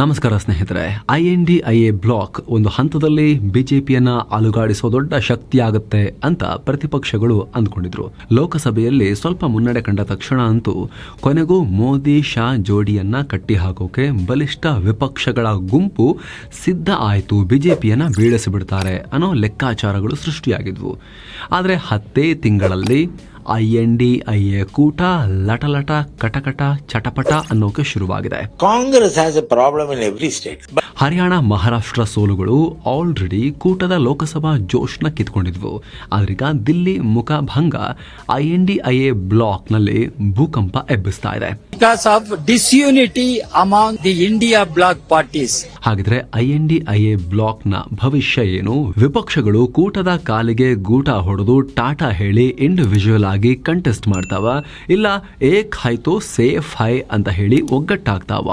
ನಮಸ್ಕಾರ ಸ್ನೇಹಿತರೆ, I N D I A block ಒಂದು ಹಂತದಲ್ಲಿ ಬಿಜೆಪಿಯನ್ನ ಅಲುಗಾಡಿಸೋ ದೊಡ್ಡ ಶಕ್ತಿಯಾಗುತ್ತೆ ಅಂತ ಪ್ರತಿಪಕ್ಷಗಳು ಅಂದ್ಕೊಂಡಿದ್ರು. ಲೋಕಸಭೆಯಲ್ಲಿ ಸ್ವಲ್ಪ ಮುನ್ನಡೆ ಕಂಡ ತಕ್ಷಣ ಅಂತೂ ಕೊನೆಗೂ ಮೋದಿ, ಶಾ, ಜೋಡಿಯನ್ನ ಕಟ್ಟಿ ಹಾಕೋಕೆ ಬಲಿಷ್ಠ ವಿಪಕ್ಷಗಳ ಗುಂಪು ಸಿದ್ಧ ಆಯಿತು, ಬಿಜೆಪಿಯನ್ನ ಬೀಳಿಸಿಬಿಡ್ತಾರೆ ಅನ್ನೋ ಲೆಕ್ಕಾಚಾರಗಳು ಸೃಷ್ಟಿಯಾಗಿದ್ವು. ಆದರೆ ಹತ್ತೇ ತಿಂಗಳಲ್ಲಿ I N D I A ಕೂಟ ಲಟಲಟ ಕಟಕಟ ಚಟಪಟ ಅನ್ನೋಕೆ ಶುರುವಾಗಿದೆ. Congress a problem in every state. But Haryana Maharashtra ಸೋಲುಗಳು already ಕೂಟದ ಲೋಕಸಭಾ ಜೋಶ್ನ ಕಿತ್ಕೊಂಡಿದ್ವು. ಆದ್ರೀಗ ದಿಲ್ಲಿ ಮುಖಭಂಗ I N D I A ಬ್ಲಾಕ್ನಲ್ಲಿ ಭೂಕಂಪ ಎಬ್ಬಿಸ್ತಾ ಇದೆ. Because of disunity among the India block parties ಹಾಗಿದ್ರೆ I N D I A ನ ಭವಿಷ್ಯ ಏನು? ವಿಪಕ್ಷಗಳು ಕೂಟದ ಕಾಲಿಗೆ ಗೂಟ ಹೊಡೆದು ಟಾಟಾ ಹೇಳಿ ಇಂಡಿವಿಜುವಲ್ ಆಗಿ ಕಂಟೆಸ್ಟ್ ಮಾಡ್ತಾವ. ಇಲ್ಲ, ಏಕ್ ಹೈ ಸೇಫ್ ಹೈ ಅಂತ ಹೇಳಿ ಒಗ್ಗಟ್ಟಾಗ್ತಾವ.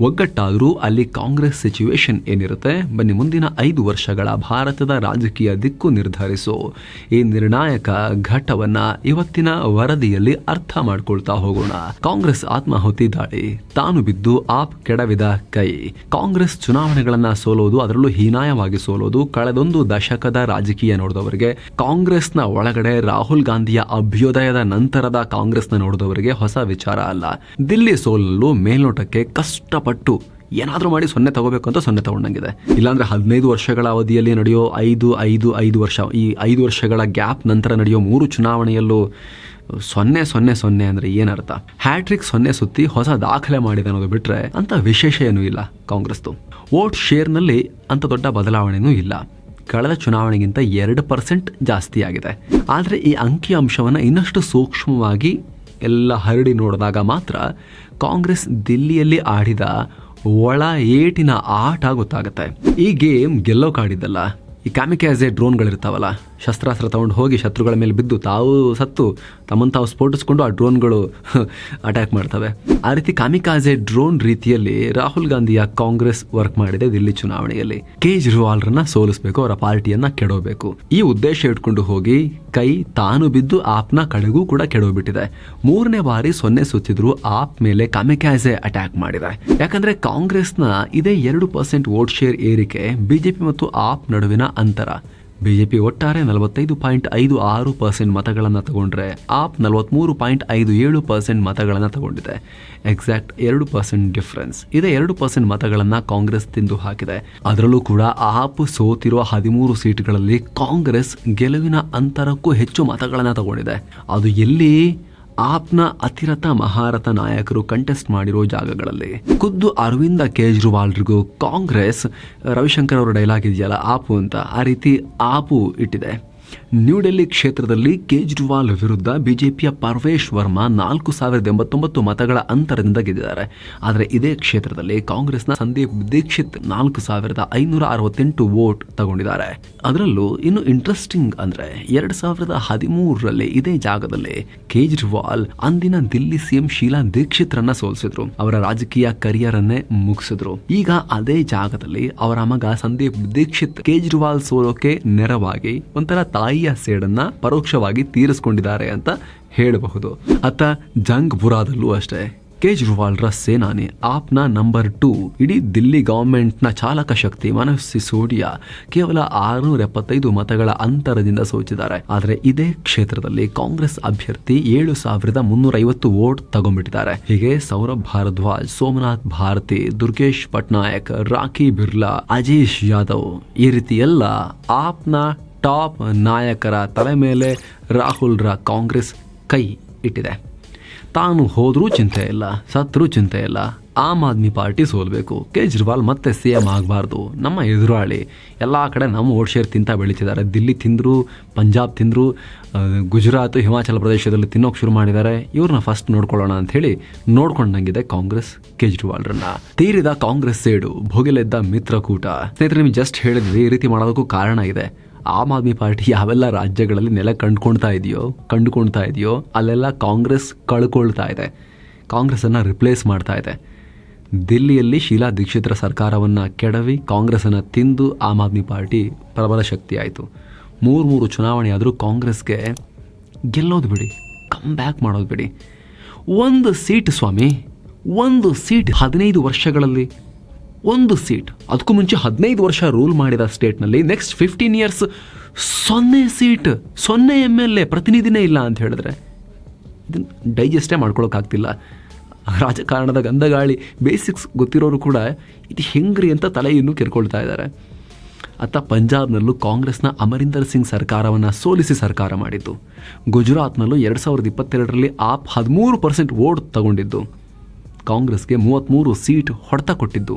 ಒಗ್ಗಟ್ಟಾದ್ರೂ ಅಲ್ಲಿ ಕಾಂಗ್ರೆಸ್ ಸಿಚುವೇಶನ್ ಏನಿರುತ್ತೆ? ಬನ್ನಿ ಮುಂದಿನ ಐದು ವರ್ಷಗಳ ಭಾರತದ ರಾಜಕೀಯ ದಿಕ್ಕು ನಿರ್ಧರಿಸೋ. ಈ ನಿರ್ಣಾಯಕ ಘಟ್ಟವನ್ನ ಇವತ್ತಿನ ವರದಿಯಲ್ಲಿ ಅರ್ಥ ಮಾಡ್ಕೊಳ್ತಾ ಹೋಗೋಣ. ಕಾಂಗ್ರೆಸ್ ಆತ್ಮಾಹುತಿ ದಾಳಿ ತಾನು ಬಿದ್ದು ಆಪ್ ಕೆಡವಿದ ಕೈ. ಕಾಂಗ್ರೆಸ್ ಚುನಾವಣೆಗಳನ್ನ ಸೋಲೋದು, ಅದರಲ್ಲೂ ಹೀನಾಯವಾಗಿ ಸೋಲೋದು ಕಳೆದೊಂದು ದಶಕದ ರಾಜಕೀಯ ನೋಡಿದವರಿಗೆ. ಕಾಂಗ್ರೆಸ್ನ ಒಳಗಡೆ ರಾಹುಲ್ ಗಾಂಧಿಯ ಅಭ್ಯುದಯದ ನಂತರದ ಕಾಂಗ್ರೆಸ್ನ ನೋಡಿದವರಿಗೆ ಹೊಸ ವಿಚಾರ ಅಲ್ಲ. ದಿಲ್ಲಿ ಸೋಲಲು ಮೇಲ್ನೋಟಕ್ಕೆ ಕಷ್ಟಪಟ್ಟು ಏನಾದರೂ ಮಾಡಿ ಸೊನ್ನೆ ತಗೋಬೇಕು ಅಂತ ಸೊನ್ನೆ ತಗೊಂಡಂಗಿದೆ. ಇಲ್ಲಾಂದ್ರೆ ಹದಿನೈದು ವರ್ಷಗಳ ಅವಧಿಯಲ್ಲಿ ನಡೆಯೋ ಐದು ಐದು ಐದು ವರ್ಷ, ಈ ಐದು ವರ್ಷಗಳ ಗ್ಯಾಪ್ ನಂತರ ನಡೆಯೋ ಮೂರು ಚುನಾವಣೆಯಲ್ಲೂ ಸೊನ್ನೆ ಸೊನ್ನೆ ಸೊನ್ನೆ ಅಂದ್ರೆ ಏನರ್ಥ? ಹ್ಯಾಟ್ರಿಕ್ ಸೊನ್ನೆ ಸುತ್ತಿ ಹೊಸ ದಾಖಲೆ ಮಾಡಿದೆ ಅನ್ನೋದು ಬಿಟ್ರೆ ಅಂತ ವಿಶೇಷ ಏನೂ ಇಲ್ಲ ಕಾಂಗ್ರೆಸ್ದು. ವೋಟ್ ಶೇರ್ನಲ್ಲಿ ಅಂತ ದೊಡ್ಡ ಬದಲಾವಣೆನೂ ಇಲ್ಲ. ಕಳೆದ ಚುನಾವಣೆಗಿಂತ ಎರಡು ಪರ್ಸೆಂಟ್ ಜಾಸ್ತಿ ಆಗಿದೆ. ಆದರೆ ಈ ಅಂಕಿ ಅಂಶವನ್ನು ಇನ್ನಷ್ಟು ಸೂಕ್ಷ್ಮವಾಗಿ ಎಲ್ಲ ಹರಡಿ ನೋಡಿದಾಗ ಮಾತ್ರ ಕಾಂಗ್ರೆಸ್ ದಿಲ್ಲಿಯಲ್ಲಿ ಆಡಿದ ಒಳ ಏಟಿನ ಆಟ ಗೊತ್ತಾಗುತ್ತೆ. ಈ ಗೇಮ್ ಗೆಲ್ಲೋ ಕಾಡಿದ್ದಲ್ಲ. ಈ ಕ್ಯಾಮಿಕ್ಯಾಸೆ ಡ್ರೋನ್ಗಳಿರ್ತಾವಲ್ಲ. ಶಸ್ತ್ರಾಸ್ತ್ರ ತಗೊಂಡು ಹೋಗಿ ಶತ್ರುಗಳ ಮೇಲೆ ಬಿದ್ದು ತಾವು ಸತ್ತು ತಮ್ಮನ್ನು ತಾವು ಸ್ಫೋಟಿಸ್ಕೊಂಡು ಆ ಡ್ರೋನ್ಗಳು ಅಟ್ಯಾಕ್ ಮಾಡ್ತವೆ. ಆ ರೀತಿ ಕಾಮಿಕಾಜೆ ಡ್ರೋನ್ ರೀತಿಯಲ್ಲಿ ರಾಹುಲ್ ಗಾಂಧಿಯ ಕಾಂಗ್ರೆಸ್ ವರ್ಕ್ ಮಾಡಿದೆ ದಿಲ್ಲಿ ಚುನಾವಣೆಯಲ್ಲಿ. ಕೇಜ್ರಿವಾಲ್ರನ್ನ ಸೋಲಿಸಬೇಕು, ಅವರ ಪಾರ್ಟಿಯನ್ನ ಕೆಡೋಬೇಕು. ಈ ಉದ್ದೇಶ ಇಟ್ಕೊಂಡು ಹೋಗಿ ಕೈ ತಾನು ಬಿದ್ದು ಆಪ್ನ ಕಡೆಗೂ ಕೂಡ ಕೆಡೋಬಿಟ್ಟಿದೆ ಮೂರನೇ ಬಾರಿ ಸೊನ್ನೆ ಸುತ್ತಿದ್ರು ಆಪ್ ಮೇಲೆ ಕಾಮಿಕಾಜೆ ಅಟ್ಯಾಕ್ ಮಾಡಿದೆ. ಯಾಕಂದ್ರೆ ಕಾಂಗ್ರೆಸ್ನ ಇದೇ ಎರಡು ಪರ್ಸೆಂಟ್ ವೋಟ್ ಶೇರ್ ಏರಿಕೆ ಬಿಜೆಪಿ ಮತ್ತು ಆಪ್ ನಡುವಿನ ಅಂತರ. ಬಿಜೆಪಿ ಒಟ್ಟಾರೆ ನಲವತ್ತೈದು ಪಾಯಿಂಟ್ ಐದು ಆರು ಪರ್ಸೆಂಟ್ ಮತಗಳನ್ನು ತಗೊಂಡ್ರೆ ಆಪ್ ನಲವತ್ಮೂರು ಪಾಯಿಂಟ್ ಐದು ಏಳು ಪರ್ಸೆಂಟ್ ಮತಗಳನ್ನು ತಗೊಂಡಿದೆ. ಎಕ್ಸಾಕ್ಟ್ ಎರಡು ಪರ್ಸೆಂಟ್ ಡಿಫ್ರೆನ್ಸ್ ಇದೇ ಎರಡು ಪರ್ಸೆಂಟ್ ಮತಗಳನ್ನು ಕಾಂಗ್ರೆಸ್ ತಿಂದು ಹಾಕಿದೆ. ಅದರಲ್ಲೂ ಕೂಡ ಆಪ್ ಸೋತಿರುವ ಹದಿಮೂರು ಸೀಟ್ಗಳಲ್ಲಿ ಕಾಂಗ್ರೆಸ್ ಗೆಲುವಿನ ಅಂತರಕ್ಕೂ ಹೆಚ್ಚು ಮತಗಳನ್ನು ತಗೊಂಡಿದೆ. ಅದು ಎಲ್ಲಿ? ಆಪ್ನ ಅತಿರಥ ಮಹಾರಥ ನಾಯಕರು ಕಂಟೆಸ್ಟ್ ಮಾಡಿರೋ ಜಾಗಗಳಲ್ಲಿ ಖುದ್ದು ಅರವಿಂದ ಕೇಜ್ರಿವಾಲ್ರಿಗೂ ಕಾಂಗ್ರೆಸ್ ರವಿಶಂಕರ್ ಅವರ ಡೈಲಾಗ್ ಇದೆಯಲ್ಲ, ಆಪು ಅಂತ ಆ ರೀತಿ ಆಪು ಇಟ್ಟಿದೆ. ನ್ಯೂ ಡೆಲ್ಲಿ ಕ್ಷೇತ್ರದಲ್ಲಿ ಕೇಜ್ರಿವಾಲ್ ವಿರುದ್ಧ ಬಿಜೆಪಿಯ ಪರ್ವೇಶ್ ವರ್ಮಾ ನಾಲ್ಕು ಸಾವಿರದ ಎಂಬತ್ತೊಂಬತ್ತು ಮತಗಳ ಅಂತರದಿಂದ ಗೆದ್ದಿದ್ದಾರೆ. ಆದರೆ ಇದೇ ಕ್ಷೇತ್ರದಲ್ಲಿ ಕಾಂಗ್ರೆಸ್ನ ಸಂದೀಪ್ ದೀಕ್ಷಿತ್ ನಾಲ್ಕು ಸಾವಿರದ ಐನೂರ ಅರವತ್ತೆಂಟು ವೋಟ್ ತಗೊಂಡಿದ್ದಾರೆ. ಅದರಲ್ಲೂ ಇನ್ನು ಇಂಟ್ರೆಸ್ಟಿಂಗ್ ಅಂದ್ರೆ ಎರಡ್ ಸಾವಿರದ ಹದಿಮೂರರಲ್ಲಿ ಇದೇ ಜಾಗದಲ್ಲಿ ಕೇಜ್ರಿವಾಲ್ ಅಂದಿನ ದಿಲ್ಲಿ ಸಿಎಂ ಶೀಲಾ ದೀಕ್ಷಿತ್ರನ್ನ ಸೋಲಿಸಿದ್ರು. ಅವರ ರಾಜಕೀಯ ಕರಿಯರ್ ಅನ್ನೇ ಮುಗಿಸಿದ್ರು. ಈಗ ಅದೇ ಜಾಗದಲ್ಲಿ ಅವರ ಮಗ ಸಂದೀಪ್ ದೀಕ್ಷಿತ್ ಕೇಜ್ರಿವಾಲ್ ಸೋಲೋಕೆ ನೆರವಾಗಿ ಒಂಥರ ತಾಯಿಯ ಸೇಡನ್ನ ಪರೋಕ್ಷವಾಗಿ ತೀರಿಸಿಕೊಂಡಿದ್ದಾರೆ ಅಂತ ಹೇಳಬಹುದು. ಅತ್ತ ಜಂಗ್ ಬುರಾದಲ್ಲೂ ಅಷ್ಟೇ. ಕೇಜ್ರಿವಾಲ್ರ ಸೇನಾನಿ ಆಪ್ನ ನಂಬರ್ ಟೂ, ಇಡೀ ದಿಲ್ಲಿ ಗವರ್ಮೆಂಟ್ನ ಚಾಲಕ ಶಕ್ತಿ ಮನೋಜ್ ಸಿಸೋಡಿಯಾ ಕೇವಲ ಆರುನೂರ ಎಪ್ಪತ್ತೈದು ಮತಗಳ ಅಂತರದಿಂದ ಸೋಚಿದ್ದಾರೆ. ಆದರೆ ಇದೇ ಕ್ಷೇತ್ರದಲ್ಲಿ ಕಾಂಗ್ರೆಸ್ ಅಭ್ಯರ್ಥಿ ಏಳು ಸಾವಿರದ ಮುನ್ನೂರ ಐವತ್ತು ವೋಟ್ ತಗೊಂಡ್ಬಿಟ್ಟಿದ್ದಾರೆ. ಹೀಗೆ ಸೌರಭ್ ಭಾರದ್ವಾಜ್, ಸೋಮನಾಥ್ ಭಾರತಿ, ದುರ್ಗೇಶ್ ಪಟ್ನಾಯಕ್, ರಾಖಿ ಬಿರ್ಲಾ, ಅಜೀಶ್ ಯಾದವ್ ಈ ರೀತಿ ಎಲ್ಲ ಆಪ್ನ ಟಾಪ್ ನಾಯಕರ ತಲೆ ಮೇಲೆ ರಾಹುಲ್ರ ಕಾಂಗ್ರೆಸ್ ಕೈ ಇಟ್ಟಿದೆ. ತಾನು ಹೋದರೂ ಚಿಂತೆ ಇಲ್ಲ ಸತ್ತರೂ ಚಿಂತೆ ಇಲ್ಲ. ಆಮ್ ಆದ್ಮಿ ಪಾರ್ಟಿ ಸೋಲ್ಬೇಕು. ಕೇಜ್ರಿವಾಲ್ ಮತ್ತೆ ಸಿ ಎಂ ಆಗಬಾರ್ದು. ನಮ್ಮ ಎದುರಾಳಿ. ಎಲ್ಲ ಕಡೆ ನಮ್ಮ ಓಟ್ ಶೇರ್ ತಿಂತ ಬೆಳೀತಿದ್ದಾರೆ. ದಿಲ್ಲಿ ತಿಂದರು, ಪಂಜಾಬ್ ತಿಂದರು ಗುಜರಾತ್, ಹಿಮಾಚಲ ಪ್ರದೇಶದಲ್ಲಿ ತಿನ್ನೋಕೆ ಶುರು ಮಾಡಿದ್ದಾರೆ. ಇವ್ರನ್ನ ಫಸ್ಟ್ ನೋಡ್ಕೊಳ್ಳೋಣ ಅಂತ ಹೇಳಿ ನೋಡ್ಕೊಂಡಂಗಿದೆ ಕಾಂಗ್ರೆಸ್ ಕೇಜ್ರಿವಾಲ್ರನ್ನ. ತೀರಿದ ಕಾಂಗ್ರೆಸ್ ಸೇಡು, ಭೋಗಿಲೆದ್ದ ಮಿತ್ರಕೂಟ. ಸ್ನೇಹಿತರೆ, ನಿಮ್ಗೆ ಜಸ್ಟ್ ಹೇಳಿದ್ವಿ, ಈ ರೀತಿ ಮಾಡೋದಕ್ಕೂ ಕಾರಣ ಇದೆ. ಆಮ್ ಆದ್ಮಿ ಪಾರ್ಟಿ ಯಾವೆಲ್ಲ ರಾಜ್ಯಗಳಲ್ಲಿ ನೆಲೆ ಕಂಡ್ಕೊಳ್ತಾ ಇದೆಯೋ, ಕಂಡುಕೊಳ್ತಾ ಇದೆಯೋ, ಅಲ್ಲೆಲ್ಲ ಕಾಂಗ್ರೆಸ್ ಕಳ್ಕೊಳ್ತಾ ಇದೆ. ಕಾಂಗ್ರೆಸ್ಸನ್ನು ರಿಪ್ಲೇಸ್ ಮಾಡ್ತಾ ಇದೆ. ದಿಲ್ಲಿಯಲ್ಲಿ ಶೀಲಾ ದೀಕ್ಷಿತ್ರ ಸರ್ಕಾರವನ್ನು ಕೆಡವಿ ಕಾಂಗ್ರೆಸ್ಸನ್ನು ತಿಂದು ಆಮ್ ಆದ್ಮಿ ಪಾರ್ಟಿ ಪ್ರಬಲ ಶಕ್ತಿ ಆಯಿತು ಮೂರು ಮೂರು ಚುನಾವಣೆ ಆದರೂ ಕಾಂಗ್ರೆಸ್ಗೆ ಗೆಲ್ಲೋದು ಬಿಡಿ ಕಮ್ ಬ್ಯಾಕ್ ಮಾಡೋದು ಬಿಡಿ. ಒಂದು ಸೀಟ್ ಸ್ವಾಮಿ, ಒಂದು ಸೀಟ್ ಹದಿನೈದು ವರ್ಷಗಳಲ್ಲಿ ಒಂದು ಸೀಟ್. ಅದಕ್ಕೂ ಮುಂಚೆ ಹದಿನೈದು ವರ್ಷ ರೂಲ್ ಮಾಡಿದ ಸ್ಟೇಟ್ನಲ್ಲಿ ನೆಕ್ಸ್ಟ್ ಫಿಫ್ಟೀನ್ ಇಯರ್ಸ್ ಸೊನ್ನೆ ಸೀಟ್, ಸೊನ್ನೆ ಎಂ ಎಲ್ ಎ ಪ್ರತಿನಿಧಿನೇ ಇಲ್ಲ ಅಂತ ಹೇಳಿದ್ರೆ ಇದನ್ನು ಡೈಜೆಸ್ಟೇ ಮಾಡ್ಕೊಳೋಕ್ಕಾಗ್ತಿಲ್ಲ. ರಾಜಕಾರಣದ ಗಂಧಗಾಳಿ ಬೇಸಿಕ್ಸ್ ಗೊತ್ತಿರೋರು ಕೂಡ ಇದು ಹೆಂಗ್ರಿ ಅಂತ ತಲೆಯನ್ನು ಕೆರ್ಕೊಳ್ತಾ ಇದ್ದಾರೆ. ಅತ್ತ ಪಂಜಾಬ್ನಲ್ಲೂ ಕಾಂಗ್ರೆಸ್ನ ಅಮರಿಂದರ್ ಸಿಂಗ್ ಸರ್ಕಾರವನ್ನು ಸೋಲಿಸಿ ಸರ್ಕಾರ ಮಾಡಿದ್ದು. ಗುಜರಾತ್ನಲ್ಲೂ ಎರಡು ಸಾವಿರದ ಇಪ್ಪತ್ತೆರಡರಲ್ಲಿ ಆಪ್ ಹದಿಮೂರು ಪರ್ಸೆಂಟ್ ವೋಟ್ ತಗೊಂಡಿದ್ದು. ಕಾಂಗ್ರೆಸ್ಗೆ ಮೂವತ್ತ್ಮೂರು ಸೀಟ್ ಹೊಡೆತ ಕೊಟ್ಟಿದ್ದು.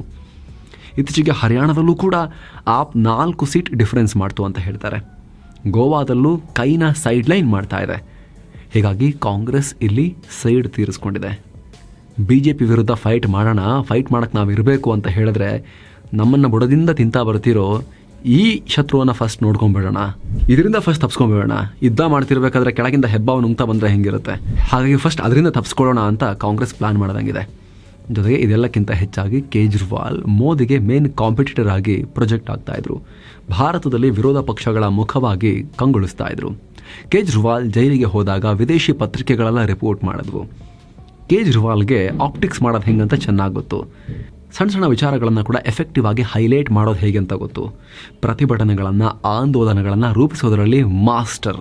ಇತ್ತೀಚೆಗೆ ಹರಿಯಾಣದಲ್ಲೂ ಕೂಡ ಆಪ್ ನಾಲ್ಕು ಸೀಟ್ ಡಿಫರೆನ್ಸ್ ಮಾಡ್ತು ಅಂತ ಹೇಳ್ತಾರೆ. ಗೋವಾದಲ್ಲೂ ಕೈನ ಸೈಡ್ಲೈನ್ ಮಾಡ್ತಾ ಇದೆ. ಹೀಗಾಗಿ ಕಾಂಗ್ರೆಸ್ ಇಲ್ಲಿ ಸೈಡ್ ತೀರಿಸ್ಕೊಂಡಿದೆ. ಬಿ ಜೆ ಪಿ ವಿರುದ್ಧ ಫೈಟ್ ಮಾಡೋಣ, ಫೈಟ್ ಮಾಡೋಕ್ಕೆ ನಾವು ಇರಬೇಕು ಅಂತ ಹೇಳಿದ್ರೆ ನಮ್ಮನ್ನು ಬುಡದಿಂದ ತಿಂತಾ ಬರ್ತಿರೋ, ಈ ಶತ್ರುವನ್ನು ಫಸ್ಟ್ ನೋಡ್ಕೊಂಬಿಡೋಣ. ಇದರಿಂದ ಫಸ್ಟ್ ತಪ್ಸ್ಕೊಂಡ್ಬಿಡೋಣ ಯುದ್ಧ ಮಾಡ್ತಿರ್ಬೇಕಾದ್ರೆ ಕೆಳಗಿಂದ ಹೆಬ್ಬಾವು ನುಂಗ್ತಾ ಬಂದರೆ ಹೆಂಗಿರುತ್ತೆ? ಹಾಗಾಗಿ ಫಸ್ಟ್ ಅದರಿಂದ ತಪ್ಸ್ಕೊಳ್ಳೋಣ ಅಂತ ಕಾಂಗ್ರೆಸ್ ಪ್ಲಾನ್ ಮಾಡ್ದಂಗಿದೆ. ಜೊತೆಗೆ ಇದೆಲ್ಲಕ್ಕಿಂತ ಹೆಚ್ಚಾಗಿ ಕೇಜ್ರಿವಾಲ್ ಮೋದಿಗೆ ಮೇನ್ ಕಾಂಪಿಟೇಟರ್ ಆಗಿ ಪ್ರೊಜೆಕ್ಟ್ ಆಗ್ತಾ ಇದ್ರು. ಭಾರತದಲ್ಲಿ ವಿರೋಧ ಪಕ್ಷಗಳ ಮುಖವಾಗಿ ಕಂಗೊಳಿಸ್ತಾ ಇದ್ರು. ಕೇಜ್ರಿವಾಲ್ ಜೈಲಿಗೆ ಹೋದಾಗ ವಿದೇಶಿ ಪತ್ರಿಕೆಗಳೆಲ್ಲ ರಿಪೋರ್ಟ್ ಮಾಡಿದ್ವು. ಕೇಜ್ರಿವಾಲ್ಗೆ ಆಪ್ಟಿಕ್ಸ್ ಮಾಡೋದು ಹೆಂಗಂತ ಚೆನ್ನಾಗಿ ಗೊತ್ತು. ಸಣ್ಣ ಸಣ್ಣ ವಿಚಾರಗಳನ್ನು ಕೂಡ ಎಫೆಕ್ಟಿವ್ ಆಗಿ ಹೈಲೈಟ್ ಮಾಡೋದು ಹೇಗೆ ಅಂತ ಗೊತ್ತು. ಪ್ರತಿಭಟನೆಗಳನ್ನು, ಆಂದೋಲನಗಳನ್ನು ರೂಪಿಸೋದರಲ್ಲಿ ಮಾಸ್ಟರ್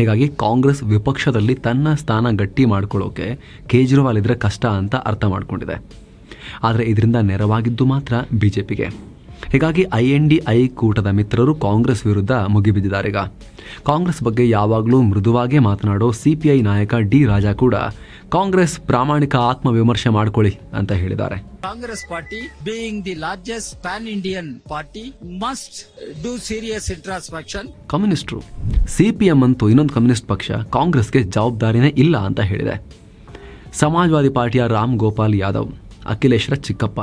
ಹೀಗಾಗಿ ಕಾಂಗ್ರೆಸ್ ವಿಪಕ್ಷದಲ್ಲಿ ತನ್ನ ಸ್ಥಾನ ಗಟ್ಟಿ ಮಾಡ್ಕೊಳ್ಳೋಕೆ ಕೇಜ್ರಿವಾಲ್ ಇದ್ರೆ ಕಷ್ಟ ಅಂತ ಅರ್ಥ ಮಾಡಿಕೊಂಡಿದೆ. ಆದರೆ ಇದರಿಂದ ನೆರವಾಗಿದ್ದು ಮಾತ್ರ ಬಿ ಜೆ ಪಿಗೆ ಹೀಗಾಗಿ ಐ ಎನ್ ಡಿ ಐ ಕೂಟದ ಮಿತ್ರರು ಕಾಂಗ್ರೆಸ್ ವಿರುದ್ಧ ಮುಗಿಬಿದ್ದಿದ್ದಾರೆ ಈಗ. ಕಾಂಗ್ರೆಸ್ ಬಗ್ಗೆ ಯಾವಾಗಲೂ ಮೃದುವಾಗೇ ಮಾತನಾಡೋ ಸಿ ಪಿ ಐ ನಾಯಕ ಡಿ ರಾಜಾ ಕೂಡ ಕಾಂಗ್ರೆಸ್ ಪ್ರಾಮಾಣಿಕ ಆತ್ಮ ವಿಮರ್ಶೆ ಮಾಡಿಕೊಳ್ಳಿ ಅಂತ ಹೇಳಿದ್ದಾರೆ. Congress party being the largest pan Indian party must do serious introspection ಕಮ್ಯುನಿಸ್ಟ್ರು CPM ಅಂತೂ ಇನ್ನೊಂದು ಕಮ್ಯುನಿಸ್ಟ್ ಪಕ್ಷ ಕಾಂಗ್ರೆಸ್ಗೆ ಜವಾಬ್ದಾರಿನೇ ಇಲ್ಲ ಅಂತ ಹೇಳಿದೆ. ಸಮಾಜವಾದಿ ಪಾರ್ಟಿಯ ರಾಮ್ ಗೋಪಾಲ್ ಯಾದವ್ ಅಖಿಲೇಶ್ವರ ಚಿಕ್ಕಪ್ಪ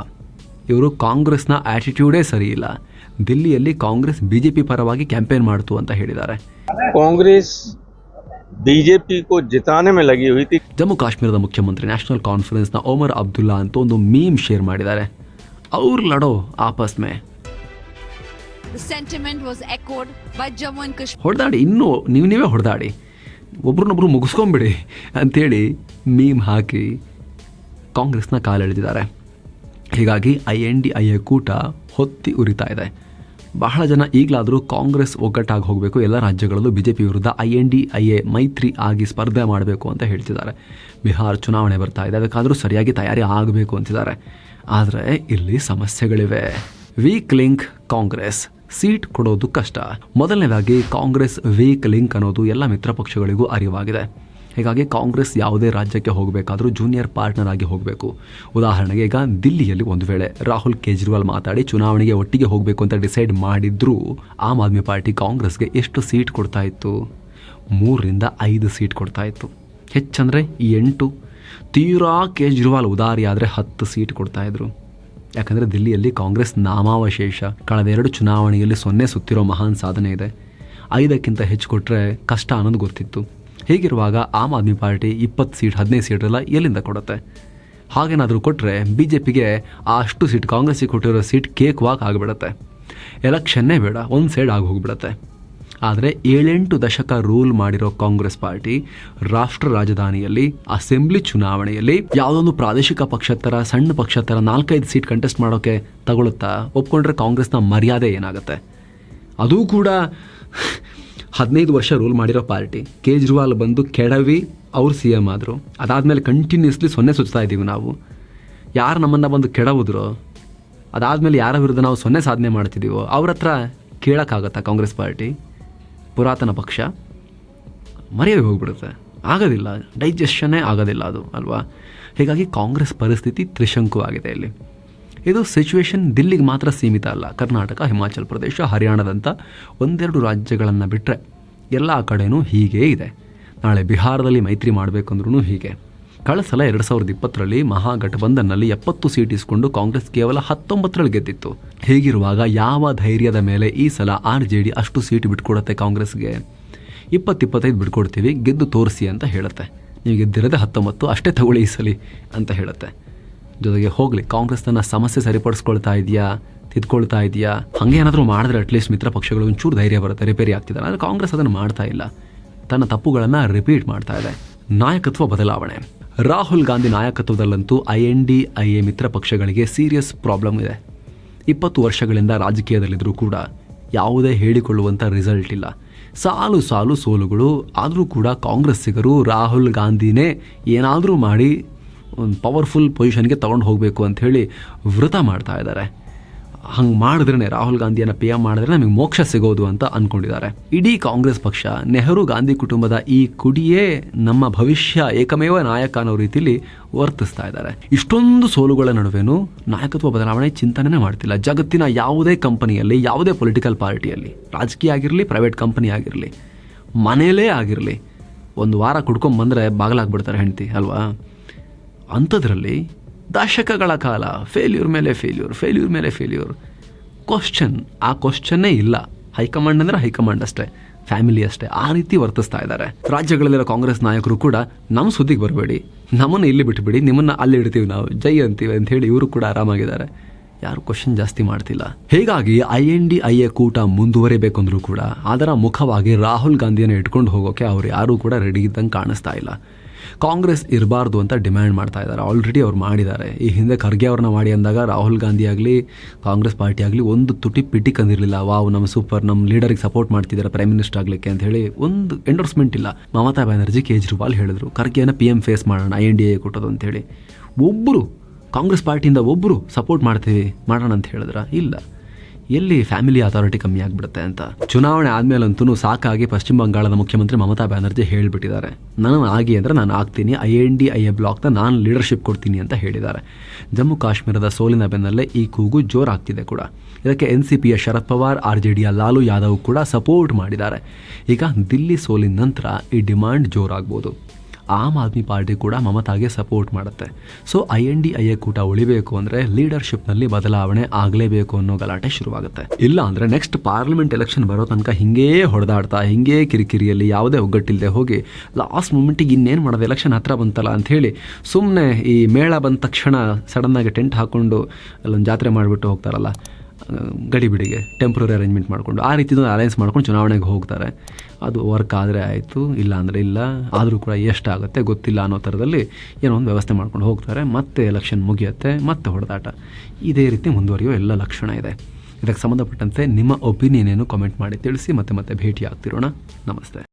ಇವರು ಕಾಂಗ್ರೆಸ್ನ ಆಟಿಟ್ಯೂಡೇ ಸರಿಯಿಲ್ಲ ದಿಲ್ಲಿಯಲ್ಲಿ ಕಾಂಗ್ರೆಸ್ ಬಿಜೆಪಿ ಪರವಾಗಿ ಕ್ಯಾಂಪೇನ್ ಮಾಡಿತು ಅಂತ ಹೇಳಿದ್ದಾರೆ. ಕಾಂಗ್ರೆಸ್ ಬಿಜೆಪಿ ಜಿತಾನೆ ಮೇಲೆ ಲಗಿ ಹೋಯ್ತಿ ಜಮ್ಮು ಕಾಶ್ಮೀರದ ಮುಖ್ಯಮಂತ್ರಿ ನ್ಯಾಷನಲ್ ಕಾನ್ಫರೆನ್ಸ್ನ ಒಮರ್ ಅಬ್ದುಲ್ಲಾ ಅಂತ ಒಂದು ಮೀಮ್ ಶೇರ್ ಮಾಡಿದ್ದಾರೆ. ಅವ್ರು ಲಡೋ ಆಪಸ್ ಮೇ. ಹೊಡೆದಾಡಿ ಇನ್ನೂ ನೀವ್ ನೀವೇ ಹೊಡೆದಾಡಿ. ಒಬ್ರನ್ನೊಬ್ರು ಮುಗಿಸ್ಕೊಂಬಿಡಿ ಅಂತೇಳಿ ಮೀಮ್ ಹಾಕಿ ಕಾಂಗ್ರೆಸ್ನ ಕಾಲೆಳೆದಿದ್ದಾರೆ. ಹೀಗಾಗಿ I N D I A ಕೂಟ ಹೊತ್ತಿ ಉರಿತಾ ಇದೆ. ಬಹಳ ಜನ ಈಗಲಾದರೂ ಕಾಂಗ್ರೆಸ್ ಒಗ್ಗಟ್ಟಾಗಿ ಹೋಗಬೇಕು. ಎಲ್ಲ ರಾಜ್ಯಗಳಲ್ಲೂ ಬಿ ಜೆ ಪಿ ವಿರುದ್ಧ I N D I A ಮೈತ್ರಿ ಆಗಿ ಸ್ಪರ್ಧೆ ಮಾಡಬೇಕು ಅಂತ ಹೇಳ್ತಿದ್ದಾರೆ. ಬಿಹಾರ್ ಚುನಾವಣೆ ಬರ್ತಾ ಇದೆ, ಅದಕ್ಕಾದರೂ ಸರಿಯಾಗಿ ತಯಾರಿ ಆಗಬೇಕು ಅಂತಿದ್ದಾರೆ. ಆದರೆ ಇಲ್ಲಿ ಸಮಸ್ಯೆಗಳಿವೆ. ವೀಕ್ ಲಿಂಕ್ ಕಾಂಗ್ರೆಸ್, ಸೀಟ್ ಕೊಡೋದು ಕಷ್ಟ. ಮೊದಲನೇದಾಗಿ ಕಾಂಗ್ರೆಸ್ ವೀಕ್ ಲಿಂಕ್ ಅನ್ನೋದು ಎಲ್ಲ ಮಿತ್ರ ಪಕ್ಷಗಳಿಗೂ ಅರಿವಾಗಿದೆ. ಹೀಗಾಗಿ ಕಾಂಗ್ರೆಸ್ ಯಾವುದೇ ರಾಜ್ಯಕ್ಕೆ ಹೋಗಬೇಕಾದರೂ ಜೂನಿಯರ್ ಪಾರ್ಟ್ನರ್ ಆಗಿ ಹೋಗಬೇಕು. ಉದಾಹರಣೆಗೆ ಈಗ ದಿಲ್ಲಿಯಲ್ಲಿ ಒಂದು ವೇಳೆ ರಾಹುಲ್ ಕೇಜ್ರಿವಾಲ್ ಮಾತಾಡಿ ಚುನಾವಣೆಗೆ ಒಟ್ಟಿಗೆ ಹೋಗಬೇಕು ಅಂತ ಡಿಸೈಡ್ ಮಾಡಿದ್ರೂ ಆಮ್ ಆದ್ಮಿ ಪಾರ್ಟಿ ಕಾಂಗ್ರೆಸ್ಗೆ ಎಷ್ಟು ಸೀಟ್ ಕೊಡ್ತಾ ಇತ್ತು? ಮೂರರಿಂದ ಐದು ಸೀಟ್ ಕೊಡ್ತಾ ಇತ್ತು. ಹೆಚ್ಚಂದರೆ ಎಂಟು. ತೀರಾ ಕೇಜ್ರಿವಾಲ್ ಉದಾರಿಯಾದರೆ ಹತ್ತು ಸೀಟ್ ಕೊಡ್ತಾ ಇದ್ರು. ಯಾಕಂದರೆ ದಿಲ್ಲಿಯಲ್ಲಿ ಕಾಂಗ್ರೆಸ್ ನಾಮಾವಶೇಷ. ಕಳೆದ ಎರಡು ಚುನಾವಣೆಯಲ್ಲಿ ಸೊನ್ನೆ ಸುತ್ತಿರೋ ಮಹಾನ್ ಸಾಧನೆ ಇದೆ. ಐದಕ್ಕಿಂತ ಹೆಚ್ಚು ಕೊಟ್ಟರೆ ಕಷ್ಟ ಅನ್ನೋದು ಗೊತ್ತಿತ್ತು. ಹೀಗಿರುವಾಗ ಆಮ್ ಆದ್ಮಿ ಪಾರ್ಟಿ ಇಪ್ಪತ್ತು ಸೀಟ್, ಹದಿನೈದು ಸೀಟ್ ಎಲ್ಲ ಎಲ್ಲಿಂದ ಕೊಡುತ್ತೆ? ಹಾಗೇನಾದರೂ ಕೊಟ್ಟರೆ ಬಿ ಜೆ ಪಿಗೆ ಆ ಅಷ್ಟು ಸೀಟ್, ಕಾಂಗ್ರೆಸ್ಸಿಗೆ ಕೊಟ್ಟಿರೋ ಸೀಟ್ ಕೇಕ್ ವಾಕ್ ಆಗಿಬಿಡತ್ತೆ. ಎಲೆಕ್ಷನ್ನೇ ಬೇಡ, ಒಂದು ಸೈಡ್ ಆಗಿ ಹೋಗಿಬಿಡತ್ತೆ. ಆದರೆ ಏಳೆಂಟು ದಶಕ ರೂಲ್ ಮಾಡಿರೋ ಕಾಂಗ್ರೆಸ್ ಪಾರ್ಟಿ ರಾಷ್ಟ್ರ ರಾಜಧಾನಿಯಲ್ಲಿ, ಅಸೆಂಬ್ಲಿ ಚುನಾವಣೆಯಲ್ಲಿ ಯಾವುದೊಂದು ಪ್ರಾದೇಶಿಕ ಪಕ್ಷ ಥರ ಸಣ್ಣ ಪಕ್ಷದ ಥರ ನಾಲ್ಕೈದು ಸೀಟ್ ಕಂಟೆಸ್ಟ್ ಮಾಡೋಕ್ಕೆ ತಗೊಳುತ್ತಾ ಒಪ್ಕೊಂಡ್ರೆ ಕಾಂಗ್ರೆಸ್ನ ಮರ್ಯಾದೆ ಏನಾಗುತ್ತೆ? ಅದೂ ಕೂಡ ಹದಿನೈದು ವರ್ಷ ರೂಲ್ ಮಾಡಿರೋ ಪಾರ್ಟಿ. ಕೇಜ್ರಿವಾಲ್ ಬಂದು ಕೆಡವಿ, ಅವ್ರು ಸಿ ಎಂ ಆದರು. ಅದಾದಮೇಲೆ ಕಂಟಿನ್ಯೂಸ್ಲಿ ಸೊನ್ನೆ ಸುಚ್ತಾ ಇದ್ದೀವಿ ನಾವು. ಯಾರು ನಮ್ಮನ್ನು ಬಂದು ಕೆಡವುದ್ರು, ಅದಾದಮೇಲೆ ಯಾರ ವಿರುದ್ಧ ನಾವು ಸೊನ್ನೆ ಸಾಧನೆ ಮಾಡ್ತಿದ್ದೀವೋ ಅವ್ರ ಹತ್ರ ಕೇಳೋಕ್ಕಾಗತ್ತಾ ಕಾಂಗ್ರೆಸ್ ಪಾರ್ಟಿ? ಪುರಾತನ ಪಕ್ಷ. ಮರ್ಯಾದೆ ಹೋಗ್ಬಿಡುತ್ತೆ. ಆಗೋದಿಲ್ಲ. ಡೈಜೆಷನ್ನೇ ಆಗೋದಿಲ್ಲ ಅದು, ಅಲ್ವಾ? ಹೀಗಾಗಿ ಕಾಂಗ್ರೆಸ್ ಪರಿಸ್ಥಿತಿ ತ್ರಿಶಂಕು ಆಗಿದೆ ಇಲ್ಲಿ. ಇದು ಸಿಚುವೇಶನ್ ದಿಲ್ಲಿಗೆ ಮಾತ್ರ ಸೀಮಿತ ಅಲ್ಲ. ಕರ್ನಾಟಕ, ಹಿಮಾಚಲ ಪ್ರದೇಶ ಹರಿಯಾಣದಂಥ ಒಂದೆರಡು ರಾಜ್ಯಗಳನ್ನು ಬಿಟ್ಟರೆ ಎಲ್ಲ ಕಡೆಯೂ ಹೀಗೇ ಇದೆ. ನಾಳೆ ಬಿಹಾರದಲ್ಲಿ ಮೈತ್ರಿ ಮಾಡಬೇಕಂದ್ರೂ ಹೀಗೆ. ಕಳೆದ ಸಲ ಎರಡು ಸಾವಿರದ ಇಪ್ಪತ್ತರಲ್ಲಿ ಮಹಾಗಠಬಂಧನ್ನಲ್ಲಿ ಎಪ್ಪತ್ತು ಸೀಟ್ ಇಸ್ಕೊಂಡು ಕಾಂಗ್ರೆಸ್ ಕೇವಲ ಹತ್ತೊಂಬತ್ತರಲ್ಲಿ ಗೆದ್ದಿತ್ತು. ಹೀಗಿರುವಾಗ ಯಾವ ಧೈರ್ಯದ ಮೇಲೆ ಈ ಸಲ ಆರ್ ಜೆ ಡಿ ಅಷ್ಟು ಸೀಟ್ ಬಿಟ್ಕೊಡತ್ತೆ ಕಾಂಗ್ರೆಸ್ಗೆ? ಇಪ್ಪತ್ತಿಪ್ಪತ್ತೈದು ಬಿಟ್ಕೊಡ್ತೀವಿ, ಗೆದ್ದು ತೋರಿಸಿ ಅಂತ ಹೇಳುತ್ತೆ. ನೀವು ಗೆದ್ದಿರೋದೇ ಹತ್ತೊಂಬತ್ತು, ಅಷ್ಟೇ ತಗೊಳ್ಳಿ ಈ ಸಲ ಅಂತ ಹೇಳುತ್ತೆ. ಜೊತೆಗೆ ಹೋಗಲಿ, ಕಾಂಗ್ರೆಸ್ ತನ್ನ ಸಮಸ್ಯೆ ಸರಿಪಡಿಸ್ಕೊಳ್ತಾ ಇದೆಯಾ, ತಿದ್ಕೊಳ್ತಾ ಇದೆಯಾ? ಹಾಗೆ ಏನಾದರೂ ಮಾಡಿದ್ರೆ ಅಟ್ಲೀಸ್ಟ್ ಮಿತ್ರ ಪಕ್ಷಗಳು ಒಂಚೂರು ಧೈರ್ಯ ಬರುತ್ತೆ ರಿಪೇರಿ ಆಗ್ತಿದ್ದಾರೆ. ಆದರೆ ಕಾಂಗ್ರೆಸ್ ಅದನ್ನು ಮಾಡ್ತಾ ಇಲ್ಲ. ತನ್ನ ತಪ್ಪುಗಳನ್ನು ರಿಪೀಟ್ ಮಾಡ್ತಾ ಇದೆ. ನಾಯಕತ್ವ ಬದಲಾವಣೆ. Rahul Gandhi ನಾಯಕತ್ವದಲ್ಲಂತೂ I N D I A ಮಿತ್ರ ಪಕ್ಷಗಳಿಗೆ ಸೀರಿಯಸ್ ಪ್ರಾಬ್ಲಮ್ ಇದೆ. ಇಪ್ಪತ್ತು ವರ್ಷಗಳಿಂದ ರಾಜಕೀಯದಲ್ಲಿದ್ದರೂ ಕೂಡ ಯಾವುದೇ ಹೇಳಿಕೊಳ್ಳುವಂಥ ರಿಸಲ್ಟ್ ಇಲ್ಲ. ಸಾಲು ಸಾಲು ಸೋಲುಗಳು, ಆದರೂ ಕೂಡ ಕಾಂಗ್ರೆಸ್ಸಿಗರು ರಾಹುಲ್ ಗಾಂಧಿನೇ ಏನಾದರೂ ಮಾಡಿ ಒಂದು ಪವರ್ಫುಲ್ ಪೊಸಿಷನ್ಗೆ ತೊಗೊಂಡು ಹೋಗಬೇಕು ಅಂಥೇಳಿ ವ್ರತ ಮಾಡ್ತಾ ಇದ್ದಾರೆ. ಹಂಗೆ ಮಾಡಿದ್ರೆ ರಾಹುಲ್ ಗಾಂಧಿಯನ್ನು ಪಿ ಎಂ ಮಾಡಿದ್ರೆ ನಮಗೆ ಮೋಕ್ಷ ಸಿಗೋದು ಅಂತ ಅಂದ್ಕೊಂಡಿದ್ದಾರೆ ಇಡೀ ಕಾಂಗ್ರೆಸ್ ಪಕ್ಷ, ನೆಹರು ಗಾಂಧಿ ಕುಟುಂಬದ ಈ ಕುಡಿಯೇ ನಮ್ಮ ಭವಿಷ್ಯ, ಏಕಮೇವ ನಾಯಕ ಅನ್ನೋ ರೀತಿಯಲ್ಲಿ ವರ್ತಿಸ್ತಾ ಇದ್ದಾರೆ. ಇಷ್ಟೊಂದು ಸೋಲುಗಳ ನಡುವೆನು ನಾಯಕತ್ವ ಬದಲಾವಣೆ ಚಿಂತನೆ ಮಾಡ್ತಿಲ್ಲ. ಜಗತ್ತಿನ ಯಾವುದೇ ಕಂಪನಿಯಲ್ಲಿ, ಯಾವುದೇ ಪೊಲಿಟಿಕಲ್ ಪಾರ್ಟಿಯಲ್ಲಿ ರಾಜಕೀಯ ಆಗಿರಲಿ ಪ್ರೈವೇಟ್ ಕಂಪನಿ ಆಗಿರಲಿ ಮನೆಯಲ್ಲೇ ಆಗಿರಲಿ, ಒಂದು ವಾರ ಕುಡ್ಕೊಂಬಂದರೆ ಬಾಗಿಲಾಗ್ಬಿಡ್ತಾರೆ ಹೆಂಡತಿ, ಅಲ್ವಾ? ಅಂಥದ್ರಲ್ಲಿ ದಶಕಗಳ ಕಾಲ ಫೇಲ್ಯೂರ್ ಮೇಲೆ ಫೇಲ್ಯೂರ್ ಫೇಲ್ಯೂರ್ ಮೇಲೆ ಫೇಲ್ಯೂರ್ ಕ್ವಶನ್ ಆ ಕ್ವಶನ್ನೇ ಇಲ್ಲ. ಹೈಕಮಾಂಡ್ ಅಂದರೆ ಹೈಕಮಾಂಡ್ ಅಷ್ಟೇ ಫ್ಯಾಮಿಲಿ ಅಷ್ಟೇ, ಆ ರೀತಿ ವರ್ತಿಸ್ತಾ ಇದ್ದಾರೆ. ರಾಜ್ಯಗಳಲ್ಲಿರೋ ಕಾಂಗ್ರೆಸ್ ನಾಯಕರು ಕೂಡ ನಮ್ಮ ಸುದ್ದಿಗೆ ಬರಬೇಡಿ, ನಮ್ಮನ್ನು ಇಲ್ಲಿ ಬಿಟ್ಟುಬಿಡಿ ನಿಮ್ಮನ್ನು ಅಲ್ಲಿ ಇಡ್ತೀವಿ ನಾವು, ಜೈ ಅಂತೀವಿ ಅಂತ ಹೇಳಿ ಇವರು ಕೂಡ ಆರಾಮಾಗಿದ್ದಾರೆ. ಯಾರು ಕ್ವಶನ್ ಜಾಸ್ತಿ ಮಾಡ್ತಿಲ್ಲ. ಹೀಗಾಗಿ I N D I A ಕೂಟ ಮುಂದುವರಿಬೇಕಂದ್ರೂ ಕೂಡ ಅದರ ಮುಖವಾಗಿ ರಾಹುಲ್ ಗಾಂಧಿಯನ್ನು ಇಟ್ಕೊಂಡು ಹೋಗೋಕೆ ಅವ್ರು ಯಾರೂ ಕೂಡ ರೆಡಿ ಇದ್ದಂಗೆ ಕಾಣಿಸ್ತಾ ಇಲ್ಲ. ಕಾಂಗ್ರೆಸ್ ಇರಬಾರ್ದು ಅಂತ ಡಿಮ್ಯಾಂಡ್ ಮಾಡ್ತಾ ಇದ್ದಾರೆ. ಆಲ್ರೆಡಿ ಅವ್ರು ಮಾಡಿದ್ದಾರೆ. ಈ ಹಿಂದೆ ಖರ್ಗೆ ಅವ್ರನ್ನ ಮಾಡಿ ಅಂದಾಗ ರಾಹುಲ್ ಗಾಂಧಿ ಆಗಲಿ, ಕಾಂಗ್ರೆಸ್ ಪಾರ್ಟಿ ಆಗಲಿ ಒಂದು ತುಟಿ ಪಿಟಿ ಕಂದಿರಲಿಲ್ಲ. ವಾವ್ ನಮ್ಮ ಸೂಪರ್ ನಮ್ಮ ಲೀಡರಿಗೆ ಸಪೋರ್ಟ್ ಮಾಡ್ತಿದ್ದಾರೆ ಪ್ರೈಮ್ ಮಿನಿಸ್ಟರ್ ಆಗಲಿಕ್ಕೆ ಅಂತ ಹೇಳಿ ಒಂದು ಎಂಡೋರ್ಸ್ಮೆಂಟ್ ಇಲ್ಲ. ಮಮತಾ ಬ್ಯಾನರ್ಜಿ ಕೇಜ್ರಿವಾಲ್ ಹೇಳಿದ್ರು. ಖರ್ಗೆಯನ್ನು ಪಿ ಎಂ ಫೇಸ್ ಮಾಡೋಣ ಐ ಎನ್ ಡಿ ಎ ಕೊಟ್ಟೋದು ಅಂತೇಳಿ ಒಬ್ಬರು ಕಾಂಗ್ರೆಸ್ ಪಾರ್ಟಿಯಿಂದ ಒಬ್ಬರು ಸಪೋರ್ಟ್ ಮಾಡ್ತೀವಿ, ಮಾಡೋಣ ಅಂತ ಹೇಳಿದ್ರ? ಇಲ್ಲ. ಎಲ್ಲಿ ಫ್ಯಾಮಿಲಿ ಅಥಾರಿಟಿ ಕಮ್ಮಿ ಆಗಿಬಿಡುತ್ತೆ ಅಂತ? ಚುನಾವಣೆ ಆದಮೇಲಂತೂ ಸಾಕಾಗಿ ಪಶ್ಚಿಮ ಬಂಗಾಳದ ಮುಖ್ಯಮಂತ್ರಿ ಮಮತಾ ಬ್ಯಾನರ್ಜಿ ಹೇಳಿಬಿಟ್ಟಿದ್ದಾರೆ. ನಾನು ಆಗಿ ಅಂದರೆ ನಾನು ಆಗ್ತೀನಿ I N D I A ಬ್ಲಾಕ್ನ ನಾನು ಲೀಡರ್ಶಿಪ್ ಕೊಡ್ತೀನಿ ಅಂತ ಹೇಳಿದ್ದಾರೆ. ಜಮ್ಮು ಕಾಶ್ಮೀರದ ಸೋಲಿನ ಬೆನ್ನಲ್ಲೇ ಈ ಕೂಗು ಜೋರಾಗ್ತಿದೆ ಕೂಡ. ಇದಕ್ಕೆ ಎನ್ ಸಿ ಪಿಯ ಶರದ್ ಪವಾರ್, ಆರ್ ಜೆ ಡಿಯ ಲಾಲು ಯಾದವ್ ಕೂಡ ಸಪೋರ್ಟ್ ಮಾಡಿದ್ದಾರೆ. ಈಗ ದಿಲ್ಲಿ ಸೋಲಿನ ನಂತರ ಈ ಡಿಮಾಂಡ್ ಜೋರಾಗ್ಬೋದು. ಆಮ್ ಆದ್ಮಿ ಪಾರ್ಟಿ ಕೂಡ ಮಮತಾಗೆ ಸಪೋರ್ಟ್ ಮಾಡುತ್ತೆ. So, I N D I A ಕೂಟ ಉಳಿಬೇಕು ಅಂದರೆ ಲೀಡರ್ಶಿಪ್ನಲ್ಲಿ ಬದಲಾವಣೆ ಆಗಲೇಬೇಕು ಅನ್ನೋ ಗಲಾಟೆ ಶುರುವಾಗುತ್ತೆ. ಇಲ್ಲ ಅಂದರೆ ನೆಕ್ಸ್ಟ್ ಪಾರ್ಲಿಮೆಂಟ್ ಎಲೆಕ್ಷನ್ ಬರೋ ತನಕ ಹಿಂಗೇ ಹೊಡೆದಾಡ್ತಾ, ಹಿಂಗೇ ಕಿರಿಕಿರಿಯಲ್ಲಿ ಯಾವುದೇ ಒಗ್ಗಟ್ಟಿಲ್ಲದೆ ಹೋಗಿ ಲಾಸ್ಟ್ ಮೂಮೆಂಟಿಗೆ ಇನ್ನೇನು ಮಾಡೋದು? ಎಲೆಕ್ಷನ್ ಹತ್ರ ಬಂತಲ್ಲ ಅಂತ ಹೇಳಿ ಸುಮ್ಮನೆ ಈ ಮೇಳ ಬಂದ ತಕ್ಷಣ ಸಡನ್ನಾಗಿ ಟೆಂಟ್ ಹಾಕ್ಕೊಂಡು ಅಲ್ಲೊಂದು ಜಾತ್ರೆ ಮಾಡಿಬಿಟ್ಟು ಹೋಗ್ತಾರಲ್ಲ ಗಡಿಬಿಡಿಗೆ ಟೆಂಪ್ರರಿ ಅರೇಂಜ್ಮೆಂಟ್ ಮಾಡಿಕೊಂಡು, ಆ ರೀತಿದು ಅರೇಂಜ್ ಮಾಡ್ಕೊಂಡು ಚುನಾವಣೆಗೆ ಹೋಗ್ತಾರೆ. ಅದು ವರ್ಕ್ ಆದರೆ ಆಯಿತು, ಇಲ್ಲ ಅಂದರೆ ಇಲ್ಲ, ಆದರೂ ಕೂಡ ಎಷ್ಟಾಗುತ್ತೆ ಗೊತ್ತಿಲ್ಲ ಅನ್ನೋ ಥರದಲ್ಲಿ ಏನೋ ಒಂದು ವ್ಯವಸ್ಥೆ ಮಾಡ್ಕೊಂಡು ಹೋಗ್ತಾರೆ. ಮತ್ತೆ ಎಲೆಕ್ಷನ್ ಮುಗಿಯುತ್ತೆ, ಮತ್ತೆ ಹೊಡೆದಾಟ. ಇದೇ ರೀತಿ ಮುಂದುವರಿಯೋ ಎಲ್ಲ ಲಕ್ಷಣ ಇದೆ. ಇದಕ್ಕೆ ಸಂಬಂಧಪಟ್ಟಂತೆ ನಿಮ್ಮ ಒಪಿನಿಯನ್ ಏನು ಕಾಮೆಂಟ್ ಮಾಡಿ ತಿಳಿಸಿ, ಮತ್ತೆ ಮತ್ತೆ ಭೇಟಿ ಆಗ್ತಿರೋಣ ನಮಸ್ತೆ.